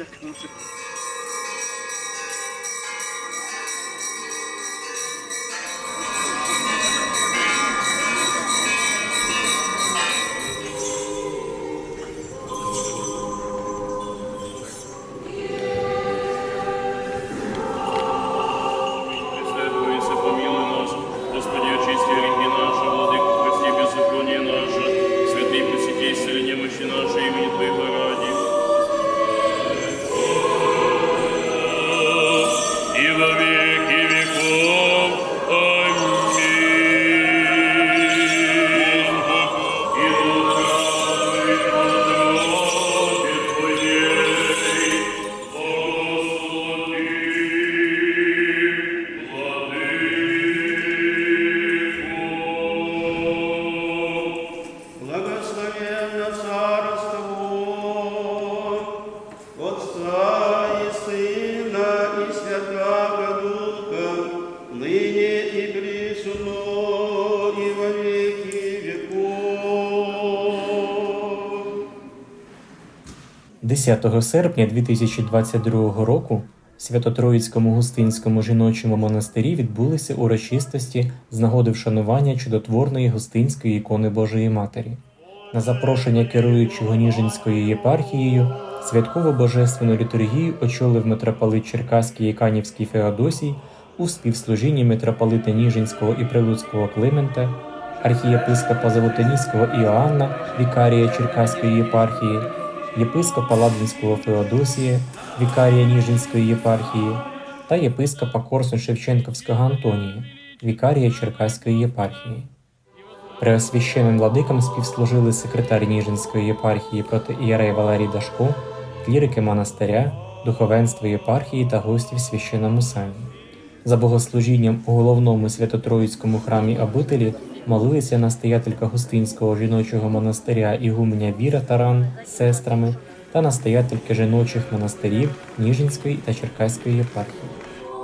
just worship присуно и во веки веков. 10 серпня 2022 року в Свято-Троїцькому густинському жіночому монастирі відбулися урочистості з нагоди вшанування чудотворної густинської ікони Божої Матері. На запрошення керуючого Ніжинською єпархією святково божественну літургію очолив митрополит Черкаський і Канівський Феодосій у співслужінні митрополита Ніжинського і Прилуцького Климента, архієпископа Золотоніського Іоанна, вікарія Черкаської єпархії, єпископа Ладвінського Феодосія, вікарія Ніжинської єпархії та єпископа Корсун-Шевченківського Антонія, вікарія Черкаської єпархії. Преосвященним владикам співслужили секретар Ніжинської єпархії проти протоієрей Валерій Дашко, клірики монастиря, духовенство єпархії та гості в священному сані. За богослужінням у головному свято-троїцькому храмі обителі молилися настоятелька Густинського жіночого монастиря Ігуменя Віра Таран з сестрами та настоятельки жіночих монастирів Ніжинської та Черкаської єпархії.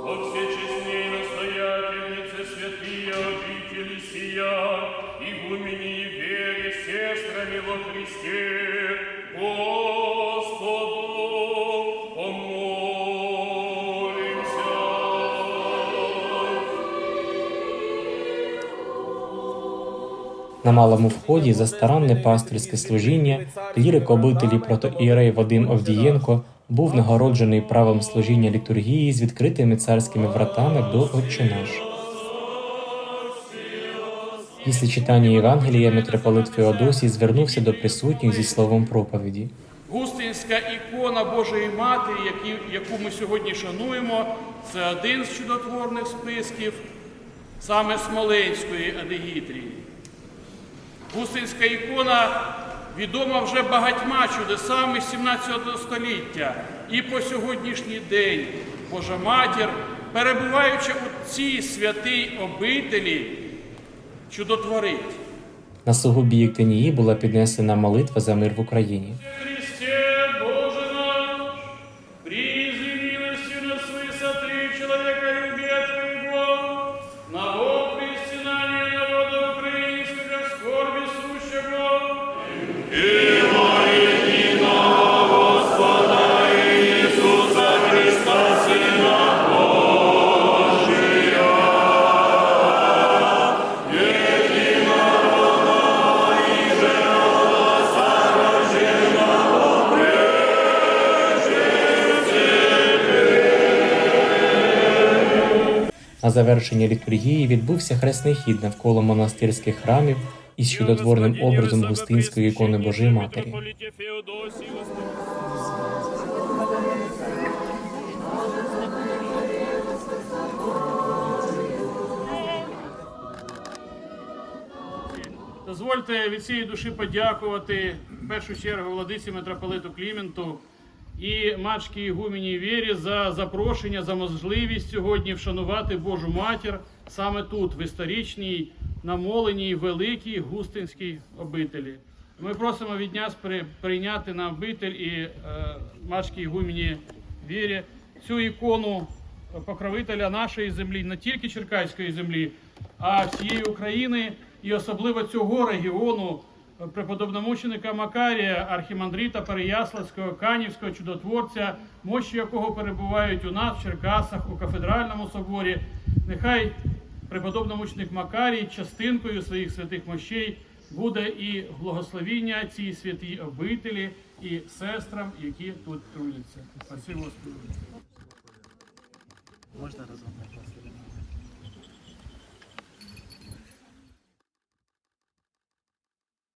О всечестней настоятельнице святые обители сия, игумени и вере сестрами во Христе, Господу На малому вході за старанне пастирське служіння клірик обителі протоієрей Вадим Овдієнко був нагороджений правом служіння літургії з відкритими царськими вратами до Отче наш. Після читання Євангелія митрополит Феодосій звернувся до присутніх зі словом проповіді. Густинська ікона Божої Матері, яку ми сьогодні шануємо, це один з чудотворних списків саме Смоленської Адегітрії. Густинська ікона відома вже багатьма чудесами 17 століття. І по сьогоднішній день Божа Матір, перебуваючи у цій святій обителі, чудотворить. На сугубі Єктинії була піднесена молитва за мир в Україні. Боже наш, призи милостью на высоты человека На завершення літургії відбувся хресний хід навколо монастирських храмів із чудотворним образом густинської ікони Божої Матері. Дозвольте від цієї душі подякувати в першу чергу владиці митрополиту Кліменту і матушці Ігумені Вірі за запрошення, за можливість сьогодні вшанувати Божу матір саме тут, в історичній, намоленій, великій Густинській обителі. Ми просимо від нас при- прийняти на обитель і е, матушці Ігумені Вірі цю ікону покровителя нашої землі, не тільки Черкаської землі, а всієї України і особливо цього регіону, преподобномученика Макарія, архімандрита Переяславського, Канівського чудотворця, мощі якого перебувають у нас в Черкасах у кафедральному соборі. Нехай преподобномученик Макарій частинкою своїх святих мощей буде і благословіння цій святій обителі і сестрам, які тут трудяться. Спасибо. Можна разом?